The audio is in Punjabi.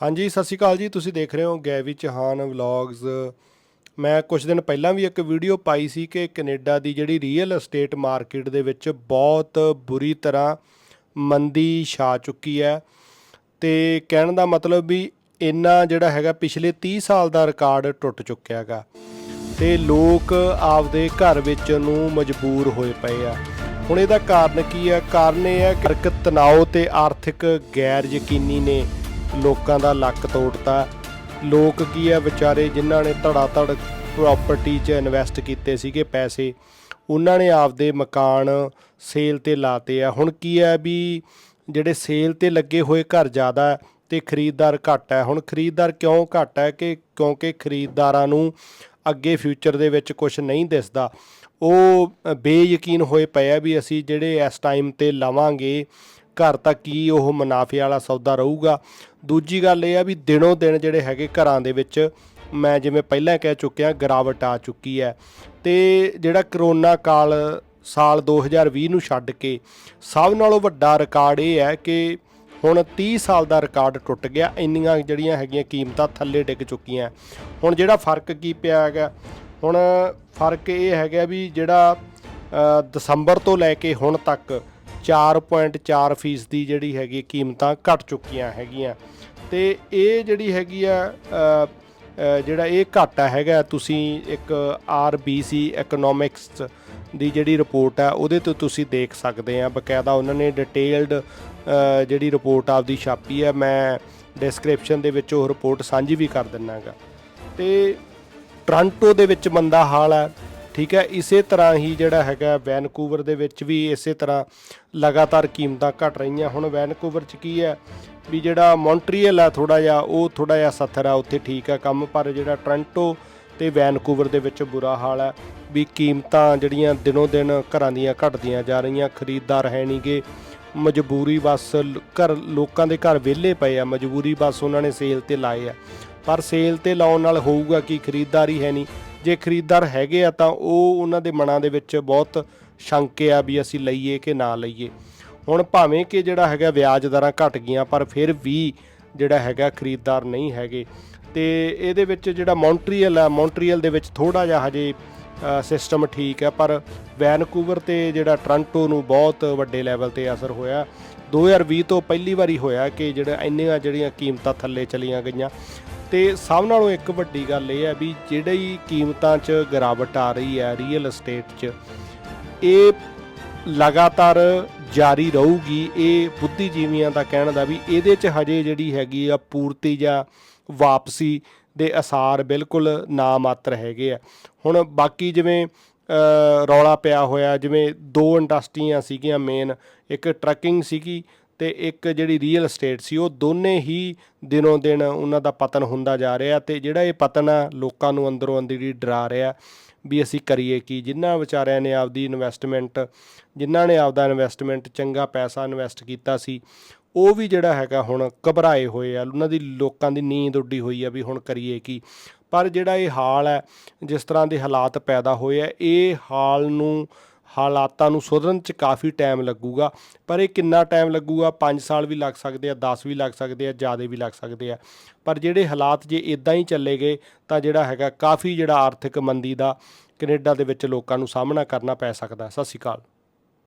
ਹਾਂਜੀ, ਸਤਿ ਸ਼੍ਰੀ ਅਕਾਲ ਜੀ। ਤੁਸੀਂ ਦੇਖ ਰਹੇ ਹੋ ਗੈਵੀ ਚਹਾਨ ਵਲੌਗਸ। ਮੈਂ ਕੁਝ ਦਿਨ ਪਹਿਲਾਂ ਵੀ ਇੱਕ ਵੀਡੀਓ ਪਾਈ ਸੀ ਕਿ ਕੈਨੇਡਾ ਦੀ ਜਿਹੜੀ ਰੀਅਲ ਏਸਟੇਟ ਮਾਰਕੀਟ ਦੇ ਵਿੱਚ ਬਹੁਤ ਬੁਰੀ ਤਰ੍ਹਾਂ ਮੰਦੀ ਛਾ ਚੁੱਕੀ ਹੈ। ਤੇ ਕਹਿਣ ਦਾ ਮਤਲਬ ਵੀ ਇੰਨਾ ਜਿਹੜਾ ਹੈਗਾ ਪਿਛਲੇ 30 ਸਾਲ ਦਾ ਰਿਕਾਰਡ ਟੁੱਟ ਚੁੱਕਿਆ ਹੈਗਾ। ਤੇ ਲੋਕ ਆਪਦੇ ਘਰ ਵਿੱਚ ਨੂੰ ਮਜਬੂਰ ਹੋਏ ਪਏ ਆ। ਹੁਣ ਇਹਦਾ ਕਾਰਨ ਕੀ ਹੈ? ਕਾਰਨ ਇਹ ਹੈ ਕਿ ਇੱਕ ਤਣਾਅ ਤੇ ਆਰਥਿਕ ਗੈਰ ਯਕੀਨੀ ਨੇ ਲੋਕਾਂ ਦਾ ਲੱਕ ਤੋੜਤਾ। ਲੋਕ ਕੀ ਹੈ ਵਿਚਾਰੇ ਜਿਨ੍ਹਾਂ ਨੇ ਧੜਾ ਧੜ ਪ੍ਰਾਪਰਟੀ 'ਚ ਇਨਵੈਸਟ ਕੀਤੇ ਸੀਗੇ ਪੈਸੇ, ਉਹਨਾਂ ਨੇ ਆਪਦੇ ਮਕਾਨ ਸੇਲ ਤੇ ਲਾਤੇ ਆ। ਹੁਣ ਕੀ ਹੈ ਵੀ ਜਿਹੜੇ ਸੇਲ ਤੇ ਲੱਗੇ ਹੋਏ ਘਰ ਜ਼ਿਆਦਾ ਹੈ ਤੇ ਖਰੀਦਦਾਰ ਘੱਟ ਹੈ ਹੁਣ ਖਰੀਦਦਾਰ ਕਿਉਂ ਘੱਟ ਹੈ ਕਿ ਕਿਉਂਕਿ ਖਰੀਦਦਾਰਾਂ ਨੂੰ ਅੱਗੇ ਫਿਊਚਰ ਦੇ ਵਿੱਚ ਕੁਝ ਨਹੀਂ ਦਿਸਦਾ। ਉਹ ਬੇਯਕੀਨ ਹੋਏ ਪਏ ਆ ਵੀ ਅਸੀਂ ਜਿਹੜੇ ਇਸ ਟਾਈਮ ਤੇ ਲਵਾਂਗੇ ਘਰ ਤਾਂ ਕੀ ਉਹ ਮੁਨਾਫੇ ਵਾਲਾ ਸੌਦਾ ਰਹੂਗਾ? ਦੂਜੀ ਗੱਲ ਇਹ ਆ ਵੀ ਦਿਨੋਂ ਦਿਨ ਜਿਹੜੇ ਹੈਗੇ ਘਰਾਂ ਦੇ ਵਿੱਚ ਮੈਂ ਜਿਵੇਂ ਪਹਿਲਾਂ ਕਹਿ ਚੁੱਕਿਆ ਗਿਰਾਵਟ ਆ ਚੁੱਕੀ ਹੈ। ਤੇ ਜਿਹੜਾ ਕਰੋਨਾ ਕਾਲ ਸਾਲ 2020 ਨੂੰ ਛੱਡ ਕੇ ਸਭ ਨਾਲੋਂ ਵੱਡਾ ਰਿਕਾਰਡ ਇਹ ਹੈ ਕਿ ਹੁਣ 30 ਸਾਲ ਦਾ ਰਿਕਾਰਡ ਟੁੱਟ ਗਿਆ, ਇੰਨੀਆਂ ਜਿਹੜੀਆਂ ਹੈਗੀਆਂ ਕੀਮਤਾਂ ਥੱਲੇ ਡਿੱਗ ਚੁੱਕੀਆਂ। ਹੁਣ ਜਿਹੜਾ ਫ਼ਰਕ ਕੀ ਪਿਆ ਹੈਗਾ? ਹੁਣ ਫ਼ਰਕ ਇਹ ਹੈਗਾ ਵੀ ਜਿਹੜਾ ਦਸੰਬਰ ਤੋਂ ਲੈ ਕੇ ਹੁਣ ਤੱਕ 4.4 ਫੀਸਦੀ ਜਿਹੜੀ ਹੈਗੀ ਕੀਮਤਾਂ ਘਟ ਚੁੱਕੀਆਂ ਹੈਗੀਆਂ। ਤੇ ਇਹ ਜਿਹੜੀ ਹੈਗੀ ਆ ਜਿਹੜਾ ਇਹ ਘਾਟਾ ਹੈਗਾ, ਤੁਸੀਂ ਇੱਕ RBC ਇਕਨੋਮਿਕਸ ਦੀ ਜਿਹੜੀ ਰਿਪੋਰਟ ਹੈ ਉਹਦੇ ਤੋਂ ਤੁਸੀਂ ਦੇਖ ਸਕਦੇ ਆ। ਬਕਾਇਦਾ ਉਹਨਾਂ ਨੇ ਡਿਟੇਲਡ ਜਿਹੜੀ ਰਿਪੋਰਟ ਆਪਦੀ ਛਾਪੀ ਹੈ ਮੈਂ ਡਿਸਕ੍ਰਿਪਸ਼ਨ ਦੇ ਵਿੱਚ ਉਹ ਰਿਪੋਰਟ ਸਾਂਝੀ ਵੀ ਕਰ ਦਿੰਨਾਗਾ। ਤੇ ਟ੍ਰਾਂਟੋ ਦੇ ਵਿੱਚ ਮੰਦਾ ਹਾਲ ਹੈ ਠੀਕ ਹੈ, ਇਸੇ ਤਰ੍ਹਾਂ ਹੀ ਜਿਹੜਾ ਹੈਗਾ ਵੈਨਕੂਵਰ ਦੇ ਵਿੱਚ ਵੀ ਇਸੇ ਤਰ੍ਹਾਂ ਲਗਾਤਾਰ ਕੀਮਤਾਂ ਘਟ ਰਹੀਆਂ। ਹੁਣ ਵੈਨਕੂਵਰ 'ਚ ਕੀ ਹੈ ਵੀ ਜਿਹੜਾ ਮੌਂਟਰੀਅਲ ਆ ਥੋੜਾ ਜਿਹਾ, ਉਹ ਥੋੜਾ ਜਿਹਾ ਸੱਥਰ ਆ, ਉੱਥੇ ਠੀਕ ਆ ਕੰਮ, ਪਰ ਜਿਹੜਾ ਟ੍ਰਾਂਟੋ ਤੇ ਵੈਨਕੂਵਰ ਦੇ ਵਿੱਚ ਬੁਰਾ ਹਾਲ ਹੈ ਵੀ ਕੀਮਤਾਂ ਜਿਹੜੀਆਂ ਦਿਨੋਂ ਦਿਨ ਘਰਾਂ ਦੀਆਂ ਘਟਦੀਆਂ ਜਾ ਰਹੀਆਂ। ਖਰੀਦਦਾਰ ਹੈ ਨਹੀਂਗੇ ਮਜਬੂਰੀ ਬਸ ਘਰ, ਲੋਕਾਂ ਦੇ ਘਰ ਵਿਹਲੇ ਪਏ ਆ, ਮਜਬੂਰੀ ਬਸ ਉਹਨਾਂ ਨੇ ਸੇਲ ਤੇ ਲਾਏ ਆ। ਪਰ ਸੇਲ ਤੇ ਲਾਉਣ ਨਾਲ ਹੋਊਗਾ ਕੀ? ਖਰੀਦਦਾਰੀ ਹੈ ਨਹੀਂ। ਜੇ ਖਰੀਦਦਾਰ ਹੈਗੇ ਆ ਤਾਂ ਉਹ ਉਹਨਾਂ ਦੇ ਮਨਾਂ ਦੇ ਵਿੱਚ ਬਹੁਤ ਸ਼ੰਕੇ ਆ ਵੀ ਅਸੀਂ ਲਈਏ ਕਿ ਨਾ ਲਈਏ। ਹੁਣ ਭਾਵੇਂ ਕਿ ਜਿਹੜਾ ਹੈਗਾ ਵਿਆਜ ਦਰਾਂ ਘਟ ਗਈਆਂ, ਪਰ ਫਿਰ ਵੀ ਜਿਹੜਾ ਹੈਗਾ ਖਰੀਦਦਾਰ ਨਹੀਂ ਹੈਗੇ। ਤੇ ਇਹਦੇ ਵਿੱਚ ਜਿਹੜਾ ਮੌਂਟਰੀਅਲ ਆ, ਮੌਂਟਰੀਅਲ ਦੇ ਵਿੱਚ ਥੋੜਾ ਜਿਹਾ ਹਜੇ ਸਿਸਟਮ ਠੀਕ ਹੈ ਪਰ ਵੈਨਕੂਵਰ ਤੇ ਜਿਹੜਾ ਟ੍ਰਾਂਟੋ ਨੂੰ ਬਹੁਤ ਵੱਡੇ ਲੈਵਲ ਤੇ ਅਸਰ ਹੋਇਆ। 2020 ਤੋਂ ਪਹਿਲੀ ਵਾਰੀ ਹੋਇਆ ਕਿ ਜਿਹੜਾ ਇੰਨੀਆਂ ਜਿਹੜੀਆਂ ਕੀਮਤਾਂ ਥੱਲੇ ਚਲੀਆਂ ਗਈਆਂ। ਤੇ ਸਭ ਨਾਲੋਂ ਇੱਕ ਵੱਡੀ ਗੱਲ ਇਹ ਹੈ ਵੀ ਜਿਹੜੀ ਕੀਮਤਾਂ 'ਚ ਗਿਰਾਵਟ ਆ ਰਹੀ ਹੈ ਰੀਅਲ ਏਸਟੇਟ 'ਚ, ਇਹ ਲਗਾਤਾਰ ਜਾਰੀ ਰਹੂਗੀ। ਇਹ ਬੁੱਧੀਜੀਵੀਆਂ ਦਾ ਕਹਿਣ ਦਾ ਵੀ ਇਹਦੇ 'ਚ ਹਜੇ ਜਿਹੜੀ ਹੈਗੀ ਆ ਪੂਰਤੀ ਜਾਂ ਵਾਪਸੀ ਦੇ ਅਸਾਰ ਬਿਲਕੁਲ ਨਾ ਮਾਤਰ ਹੈਗੇ ਆ। ਹੁਣ ਬਾਕੀ ਜਿਵੇਂ ਰੌਲਾ ਪਿਆ ਹੋਇਆ, ਜਿਵੇਂ ਦੋ ਇੰਡਸਟਰੀਆਂ ਸੀਗੀਆਂ ਮੇਨ ਇੱਕ ਟਰੱਕਿੰਗ ਸੀਗੀ ਤੇ ਇੱਕ ਜਿਹੜੀ ਰੀਅਲ ਏਸਟੇਟ ਸੀ, ਉਹ ਦੋਨੇ ਹੀ ਦਿਨੋਂ ਦਿਨ ਉਹਨਾਂ ਦਾ ਪਤਨ ਹੁੰਦਾ ਜਾ ਰਿਹਾ ਤੇ ਜਿਹੜਾ ਇਹ ਪਤਨ ਆ, ਲੋਕਾਂ ਨੂੰ ਅੰਦਰੋਂ ਅੰਦਰੀ ਡਰਾ ਰਿਹਾ ਵੀ ਅਸੀਂ ਕਰੀਏ ਕੀ? ਜਿਨ੍ਹਾਂ ਵਿਚਾਰਿਆਂ ਨੇ ਆਪਦੀ ਇਨਵੈਸਟਮੈਂਟ ਜਿਨ੍ਹਾਂ ਨੇ ਆਪਦਾ ਇਨਵੈਸਟਮੈਂਟ ਚੰਗਾ ਪੈਸਾ ਇਨਵੈਸਟ ਕੀਤਾ ਸੀ, ਉਹ ਵੀ ਜਿਹੜਾ ਹੈਗਾ ਹੁਣ ਘਬਰਾਏ ਹੋਏ ਆ। ਉਹਨਾਂ ਦੀ ਲੋਕਾਂ ਦੀ ਨੀਂਦ ਉੱਡੀ ਹੋਈ ਆ ਵੀ ਹੁਣ ਕਰੀਏ ਕੀ? ਪਰ ਜਿਹੜਾ ਇਹ ਹਾਲ ਹੈ, ਜਿਸ ਤਰ੍ਹਾਂ ਦੇ ਹਾਲਾਤ ਪੈਦਾ ਹੋਏ ਆ, ਇਹ ਹਾਲ ਨੂੰ ਹਾਲਾਤਾਂ ਨੂੰ ਸੁਧਰਨ ਚ ਕਾਫੀ ਟਾਈਮ ਲੱਗੂਗਾ, ਪਰ ਇਹ ਕਿੰਨਾ ਟਾਈਮ ਲੱਗੂਗਾ? 5 ਸਾਲ ਵੀ ਲੱਗ ਸਕਦੇ ਆ 10 ਵੀ ਲੱਗ ਸਕਦੇ ਆ, ਜ਼ਿਆਦਾ ਵੀ ਲੱਗ ਸਕਦੇ ਆ। ਪਰ ਜਿਹੜੇ ਹਾਲਾਤ ਜੇ ਇਦਾਂ ਹੀ ਚੱਲੇ ਗਏ, ਤਾਂ ਜਿਹੜਾ ਹੈਗਾ ਕਾਫੀ ਜਿਹੜਾ ਆਰਥਿਕ ਮੰਦੀ ਦਾ ਕੈਨੇਡਾ ਦੇ ਵਿੱਚ ਲੋਕਾਂ ਨੂੰ ਸਾਹਮਣਾ ਕਰਨਾ ਪੈ ਸਕਦਾ। ਸਤਿ ਸ਼੍ਰੀ ਅਕਾਲ।